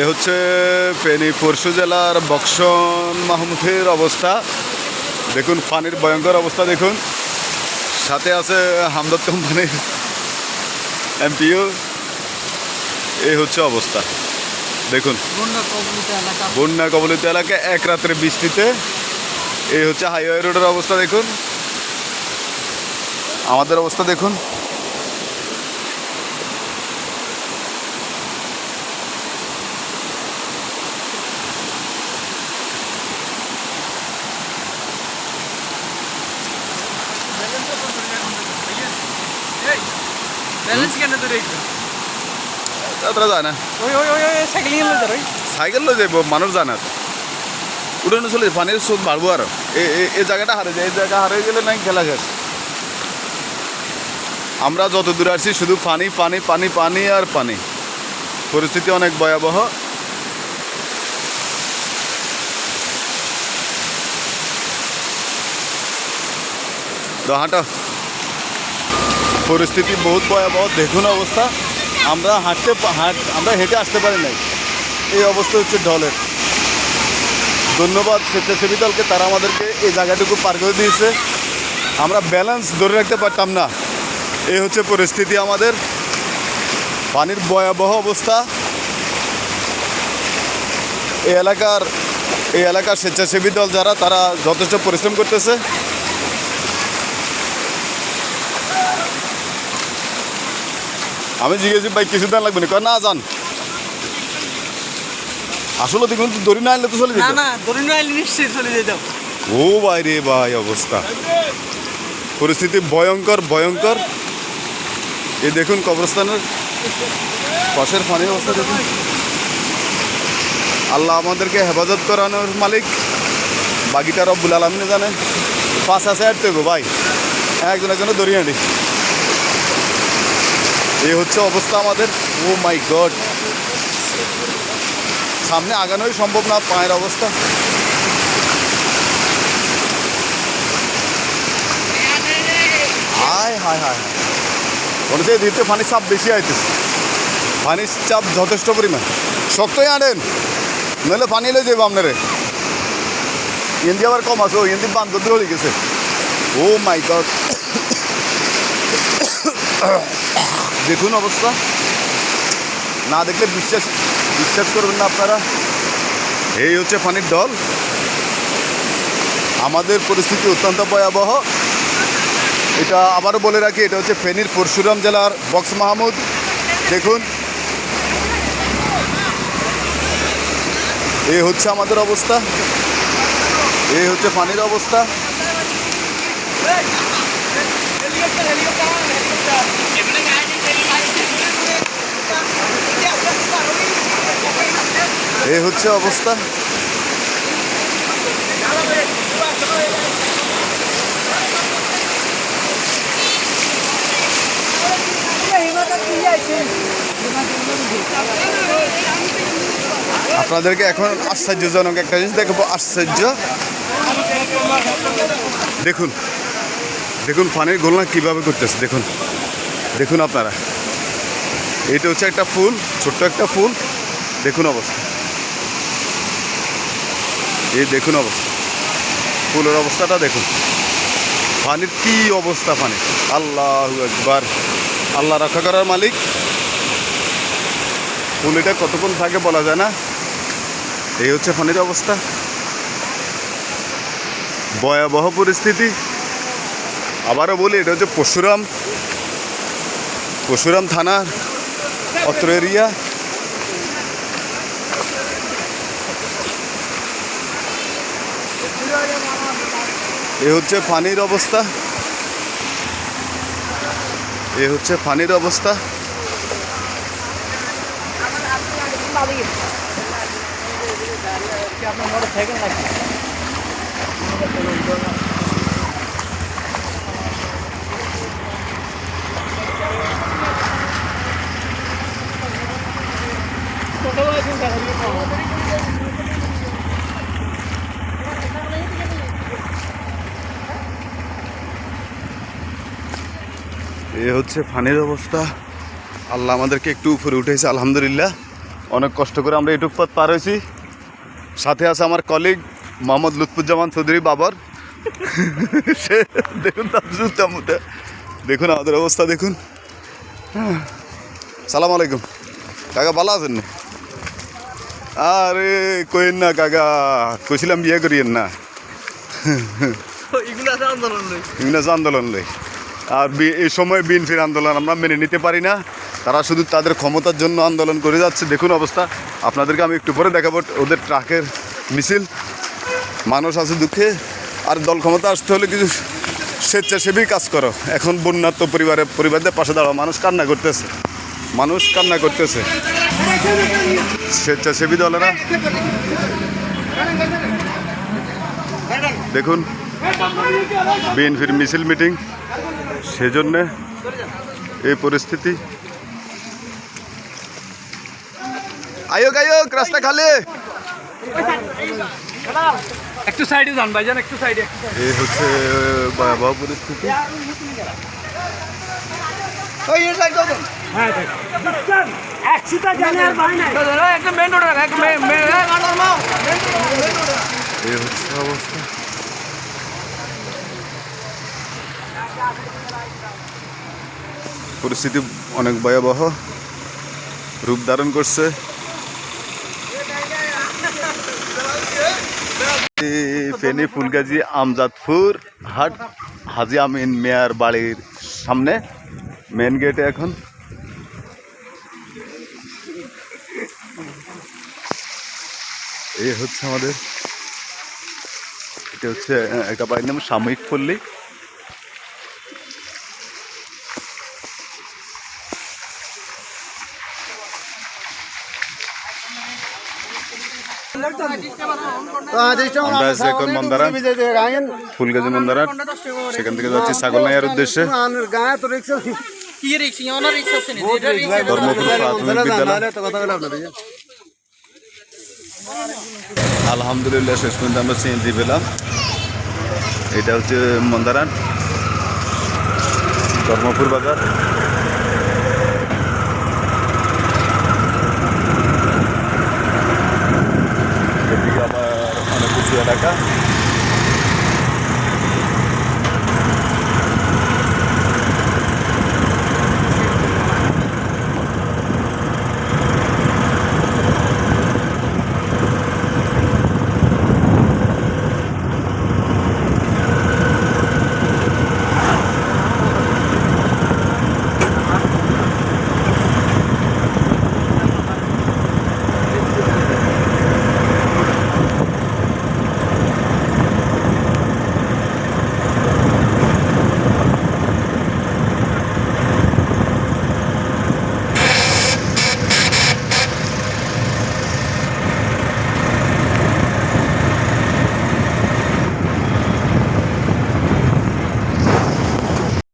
এ হচ্ছে ফেনী পরশু জেলার বক্সন মাহমুদের অবস্থা। দেখুন, পানির ভয়ঙ্কর অবস্থা, দেখুন। সাথে আছে হামদত কোম্পানির এমপিও। এই হচ্ছে অবস্থা। দেখুন, বন্যা কবলিত এলাকা এক রাত্রে বৃষ্টিতে। এই হচ্ছে হাইওয়ে রোডের অবস্থা, দেখুন। আমাদের অবস্থা, দেখুন। যায় না সাইকেলিং লয়ে যাব মানুষ জানে না উড়ানো চলে পানির স্রোত বাড়বো আর এ- এ- এই জায়গাটা হারে যায় এই জায়গা হারিয়ে গেলে নাই খেলা শেষ আমরা যত দূরে আসছি শুধু পানি পানি পানি পানি আর পানি পরিস্থিতি অনেক ভয়াবহ তো হাঁটো পরিস্থিতি বহুত ভয়াবহ, দেখুন অবস্থা। আমরা হাঁটতে হাঁট আমরা হেঁটে আসতে পারি নাই। এই অবস্থা হচ্ছে ঢলের। ধন্যবাদ স্বেচ্ছাসেবী দলকে, তারা আমাদেরকে এই জায়গাটুকু পার করে দিয়েছে। আমরা ব্যালেন্স ধরে রাখতে পারতাম না। এই হচ্ছে পরিস্থিতি আমাদের। পানির ভয়াবহ অবস্থা। এই এলাকার এই এলাকার স্বেচ্ছাসেবী দল যারা, তারা যথেষ্ট পরিশ্রম করতেছে। আমি জিজ্ঞেস ভাই কিছু দান লাগবে না কয় না যান। আসলে দেখুন তো দড়ি না আনলে তো চলে না যেত। না ধরে নিয়ে আইলে নিশ্চয়ই চলে যেত। ও ভাই রে ভাই অবস্থা। পরিস্থিতি ভয়ঙ্কর ভয়ঙ্কর। এই দেখুন কবরস্থানের পাশের পানির অবস্থা দেখুন। আল্লাহ আমাদেরকে হেফাজত করানোর মালিক। বাকিটা রব্বুল আলমিনে জানে পাঁচ আছে আর তো ভাই। একজন একজনে দড়ি আনি। এই হচ্ছে অবস্থা আমাদের। ও মাই গড সামনে আগানোই সম্ভব না, পায়ের অবস্থা। হায় হায় হায় মনে হচ্ছে দিতে পানির চাপ বেশি আইতেছে। পানির চাপ যথেষ্ট পরিমাণ। শক্তই আনেন। নইলে পানি এলে যাব আপনারে। ইন্দি আবার কম আছে, ও ইন্দি বান্ধব হয়ে গেছে। ও মাই গড দেখুন অবস্থা। না দেখলে বিশ্বাস বিশ্বাস করবেন না আপনারা। এই হচ্ছে পানির দল। আমাদের পরিস্থিতি অত্যন্ত ভয়াবহ। এটা আবারও বলে রাখি, এটা হচ্ছে ফেনীর পরশুরাম জেলার বক্স মাহমুদ। দেখুন। এই হচ্ছে আমাদের অবস্থা। এই হচ্ছে পানির অবস্থা। এই হচ্ছে অবস্থা। আপনাদেরকে এখন আশ্চর্যজনক একটা জিনিস দেখব, আশ্চর্য। দেখুন দেখুন পানির গোলনা কীভাবে করতেছে, দেখুন। দেখুন আপনারা। এটা হচ্ছে একটা ফুল, ছোট্ট একটা ফুল। দেখুন অবস্থা। এই দেখুন অবস্থা। ফুলের অবস্থাটা দেখুন। পানির কি অবস্থা পানি আল্লাহ একবার আল্লাহ রক্ষা করার মালিক। ফুল এটা কতক্ষণ থাকে বলা যায় না? এই হচ্ছে পানির অবস্থা। ভয়াবহ পরিস্থিতি। আবারও বলি, এটা হচ্ছে পরশুরাম। পরশুরাম থানার অত্র এরিয়া। এ হচ্ছে পানির অবস্থা। এ হচ্ছে পানির অবস্থা। আপনার এ হচ্ছে পানির অবস্থা। আল্লাহ আমাদেরকে একটু উপরে উঠেছে আলহামদুলিল্লাহ। অনেক কষ্ট করে আমরা এটুক পথ পার হয়েছি। সাথে আছে আমার কলিগ মোহাম্মদ লুৎফুজ্জামান চৌধুরী বাবর। সে দেখুন দেখুন আমাদের অবস্থা দেখুন। সালাম আলাইকুম। কাকা ভালো আছেন না? আরে কইন না কাকা কইছিলাম বিয়ে করিয়েন না। এগুলো আন্দোলন লই। আন্দোলন লই। আর এই সময় বিএনপির আন্দোলন আমরা মেনে নিতে পারি না। তারা শুধু তাদের ক্ষমতার জন্য আন্দোলন করে যাচ্ছে। দেখুন অবস্থা। আপনাদেরকে আমি একটু পরে দেখাবো ওদের ট্রাকের মিছিল। মানুষ আছে দুঃখে। আর দল ক্ষমতা আসতে হলে কিছু স্বেচ্ছাসেবী কাজ করো। এখন বন্যাত্ম পরিবারে, পরিবারদের পাশে দাঁড়াও। মানুষ কান্না করতেছে। মানুষ কান্না করতেছে। স্বেচ্ছাসেবী দলেরা। দেখুন, বিএনপির মিছিল মিটিং। সেজন্যে এই পরিস্থিতি। আয়োগ আয়োগ রাস্তা খালি। একটু সাইডে যান ভাইজান একটু সাইডে। এই হচ্ছে ভয়াবহ পরিস্থিতি। একদম মেন রোড একদম মেন এই হচ্ছে অবস্থা পরিস্থিতি অনেক ভয়াবহ, রূপ ধারণ করছে। ফেনী, ফুলগাজী, আমজাদপুর, হাট, হাজি আমিন মেয়ার বাড়ির সামনে মেন গেটে এখন। এই হচ্ছে আমাদের, এটা হচ্ছে একটা বাড়ির নাম সাময়িক পল্লী। ফুলগাজী মন্দারান সেখান থেকে যাচ্ছি ছাগল উদ্দেশ্যে আলহামদুলিল্লাহ, শেষ পর্যন্ত আমরা সিএনজি পেলাম। এটা হচ্ছে মন্দারান, ধর্মপুর বাজার। funciona acá.